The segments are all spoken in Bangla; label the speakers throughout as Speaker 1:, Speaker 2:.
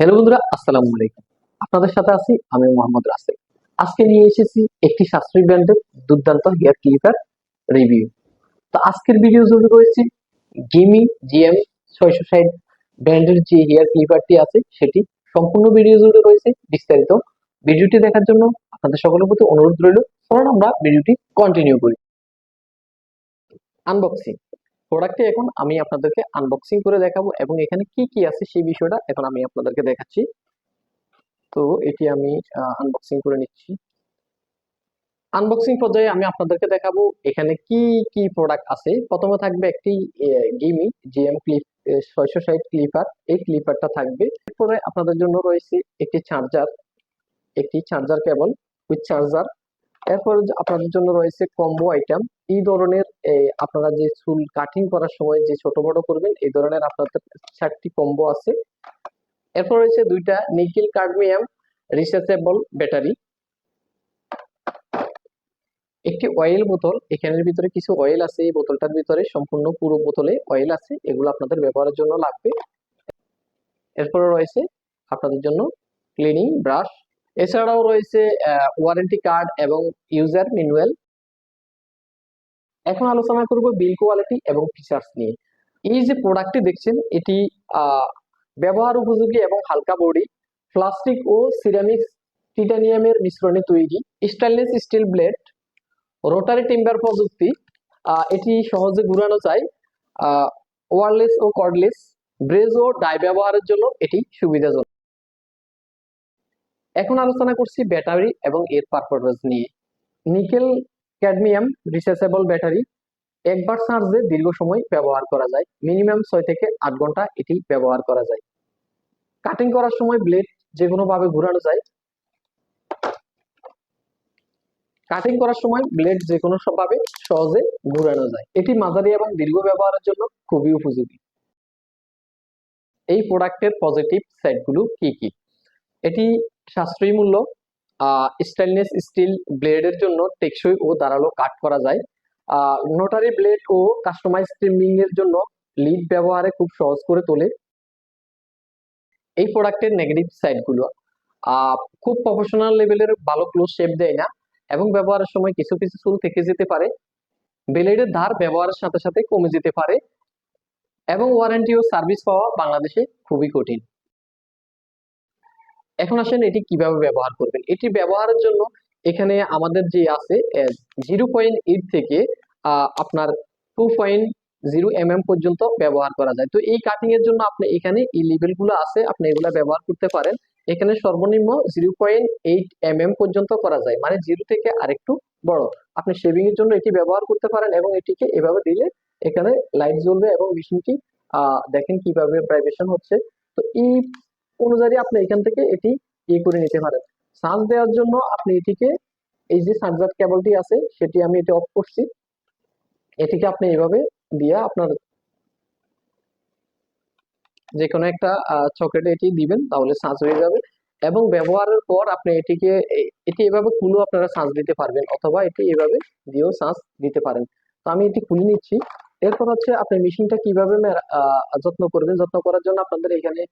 Speaker 1: হ্যালো বন্ধুরা, আসসালামু আলাইকুম। আপনাদের সাথে আছি আমি মোহাম্মদ রাসেল আজকে নিয়ে এসেছি একটি সাশ্রয়ী ব্র্যান্ডের দুর্দান্ত হেয়ার ক্লিপার রিভিউ। তো আজকের ভিডিও জুড়ে রয়েছে গিমি জিএম ছয়শো ষাট ব্র্যান্ডের যে হেয়ার ক্লিপারটি আছে, সেটি সম্পূর্ণ ভিডিও জুড়ে রয়েছে। বিস্তারিত ভিডিওটি দেখার জন্য আপনাদের সকলের প্রতি অনুরোধ রইল। চলুন আমরা ভিডিওটি কন্টিনিউ করি। আনবক্সিং প্রোডাক্টটি এখন আমি আপনাদেরকে আনবক্সিং করে দেখাবো এবং এখানে কি কি আছে সেই বিষয়টা এখন আমি আপনাদেরকে দেখাচ্ছি। তো এটি আমি আনবক্সিং করে নিচ্ছি। আনবক্সিং পর্যায়ে আমি আপনাদেরকে দেখাবো এখানে কি কি প্রোডাক্ট আছে। প্রথমে থাকবে একটি গিমি জিএম ক্লিপ ছয়শো ষাট ক্লিপার এই ক্লিপারটা থাকবে। এরপরে আপনাদের জন্য রয়েছে একটি চার্জার একটি চার্জার কেবল উইথ চার্জার এরপর আপনাদের জন্য রয়েছে কম্বো আইটেম এই ধরনের আপনারা যে চুল কাটিং করার সময় যে ছোট বড় করবেন, এই ধরনের আপনাদের চারটি কম্বো আছে। এরপর রয়েছে দুইটা নিকেল কাডমিয়াম রিচার্জেবল ব্যাটারি একটি অয়েল বোতল, এখানের ভিতরে কিছু অয়েল আছে, এই বোতলটার ভিতরে সম্পূর্ণ পুরো বোতলে অয়েল আছে, এগুলো আপনাদের ব্যবহারের জন্য লাগবে। এরপরে রয়েছে আপনাদের জন্য ক্লিনিং ব্রাশ এছাড়াও রয়েছে ওয়ারেন্টি কার্ড এবং ইউজার ম্যানুয়াল এখন আলোচনা করব বিল কোয়ালিটি এবং ফিচার্স নিয়ে। এই যে প্রোডাক্টটি দেখছেন, এটি ব্যবহার উপযোগী এবং হালকা বডি প্লাস্টিক ও সিরামিক্স টিটানিয়ামের মিশ্রণে তৈরি stainless steel blade rotary timber প্রযুক্তি এটি সহজে ঘুরানো যায় ওয়ারলেস ও কর্ডলেস ব্রেজ ও ডাই ব্যবহারের জন্য এটি সুবিধাজনক। এখন আলোচনা করছি ব্যাটারি এবং এর পারফরমেন্স নিয়ে। নিকেল ক্যাডমিয়াম রিচার্জেবল ব্যাটারি একবার চার্জে দীর্ঘ সময় ব্যবহার করা যায়। মিনিমাম ছয় থেকে আট ঘণ্টা এটি ব্যবহার করা যায়। কাটিং করার সময় ব্লেড যে কোনো ভাবে ঘোরানো যায়। কাটিং করার সময় ব্লেড যে কোনো ভাবে সহজে ঘোরানো যায়। এটি মাঝারি এবং দীর্ঘ ব্যবহারের জন্য খুবই উপযোগী। এই প্রোডাক্টের পজিটিভ সাইডগুলো কি কি? এটি সাশ্রয়ী মূল্য স্টেনলেস স্টিল ব্লেডের জন্য টেকসই ও ধারালো কাট করা যায়। নোটারি ব্লেড ও কাস্টমাইজ ট্রিমিং এর জন্য লিড ব্যবহারে খুব সহজ করে তোলে। এই প্রোডাক্টের নেগেটিভ সাইডগুলো খুব প্রফেশনাল লেভেলের ভালো ক্লোজ শেপ দেয় না এবং ব্যবহারের সময় কিছু কিছু চুল থেকে যেতে পারে। ব্লেডের ধার ব্যবহারের সাথে সাথে কমে যেতে পারে এবং ওয়ারেন্টি ও সার্ভিস পাওয়া বাংলাদেশে খুবই কঠিন। এখন আসেন এটি কীভাবে ব্যবহার করবেন? এটি ব্যবহারের জন্য এখানে আমাদের যে আছে জিরো পয়েন্ট এইট থেকে আপনার two point zero M M পর্যন্ত ব্যবহার করা যায়। তো এই কাটিং এর জন্য আপনি এখানে এই লেভেলগুলো আছে, আপনি এগুলা ব্যবহার করতে পারেন। এখানে সর্বনিম্ন zero point eight M M পর্যন্ত করা যায়। মানে জিরো থেকে আরেকটু বড়। আপনি শেভিং এর জন্য এটি ব্যবহার করতে পারেন এবং এটিকে এভাবে দিলে এখানে লাইট জ্বলবে এবং মেশিনটি দেখেন কীভাবে ভাইব্রেশন হচ্ছে। তো এই অনুযায়ী আপনি এখান থেকে এটি ইয়ে করে নিতে পারেন। চার্জ দেওয়ার জন্য আপনি এটিকে, এই যে চার্জার কেবলটি আছে, সেটি আমি এটি অফ করছি। এটিকে আপনি এভাবে দিয়ে আপনার যে কোনো একটা চকেটে এটি দিবেন, তাহলে চার্জ হয়ে যাবে। এবং ব্যবহারের পর আপনি এটিকে এটি এভাবে খুলেও আপনারা চার্জ দিতে পারবেন, অথবা এটি এভাবে দিয়েও চার্জ দিতে পারেন। তো আমি এটি খুলে নিচ্ছি। এরপর হচ্ছে আপনি মেশিনটা কীভাবে যত্ন করবেন? যত্ন করার জন্য আপনাদের এখানে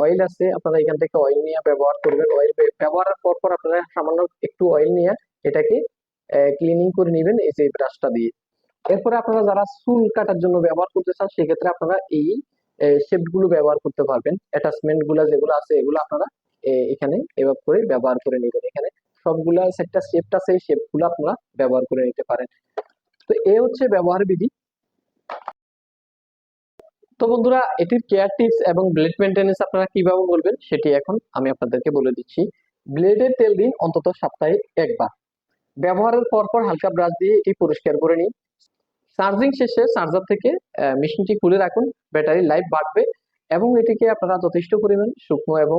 Speaker 1: অয়েল আছে। আপনারা এখান থেকে অয়েল নিয়ে ব্যবহার করবেন। অয়েল ব্যবহারের পর পর আপনারা সামান্য একটু অয়েল নিয়ে এটাকে ক্লিনিং করে নেবেন এই যে ব্রাশটা দিয়ে। এরপরে আপনারা যারা চুল কাটার জন্য ব্যবহার করতে চান, সেক্ষেত্রে আপনারা এই শেপগুলো ব্যবহার করতে পারবেন। অ্যাটাচমেন্টগুলা যেগুলো আছে, এগুলো আপনারা এখানে এভাবে করে ব্যবহার করে নেবেন। এখানে সবগুলা একটা শেপটা আছে, এই শেপগুলো আপনারা ব্যবহার করে নিতে পারেন। তো এ হচ্ছে ব্যবহার বিধি। তো বন্ধুরা, এটির কেয়ার টিপস এবং ব্লেড মেনটেন্যান্স আপনারা কীভাবে বলবেন সেটি এখন আমি আপনাদেরকে বলে দিচ্ছি। ব্লেডের তেল দিন অন্তত সপ্তাহে একবার। ব্যবহারের পর পর হালকা ব্রাশ দিয়ে এটি পরিষ্কার করে নিন। চার্জিং শেষে চার্জার থেকে মেশিনটি খুলে রাখুন। ব্যাটারি লাইফ বাড়বে এবং এটিকে আপনারা যথেষ্ট পরিমাণ শুকনো এবং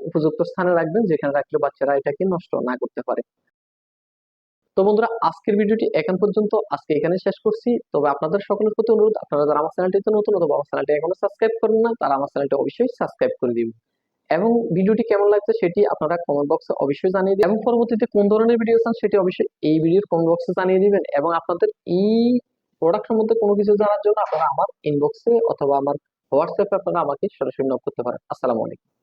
Speaker 1: উপযুক্ত স্থানে রাখবেন, যেখানে রাখলে বাচ্চারা এটাকে নষ্ট না করতে পারে। তো বন্ধুরা, আজকের ভিডিওটি এখন পর্যন্ত। আজকে এখানে শেষ করছি। তবে আপনাদের সকলের প্রতি অনুরোধ, আপনারা যারা আমার চ্যানেলটিতে নতুন অথবা আমার চ্যানেলটি এখনও সাবস্ক্রাইব করেন না, তারা আমার চ্যানেলটি অবশ্যই সাবস্ক্রাইব করে দিবেন। এবং ভিডিওটি কেমন লাগছে সেটি আপনারা কমেন্ট বক্সে অবশ্যই জানিয়ে দিবেন। এবং পরবর্তীতে কোন ধরনের ভিডিও চান সেটি অবশ্যই এই ভিডিওর কমেন্ট বক্সে জানিয়ে দিবেন। এবং আপনাদের এই প্রোডাক্ট সম্বন্ধে কোনো কিছু জানার জন্য আপনারা আমার ইনবক্সে অথবা আমার হোয়াটসঅ্যাপে আপনারা আমাকে সরাসরি নক করতে পারেন। আসসালামু আলাইকুম।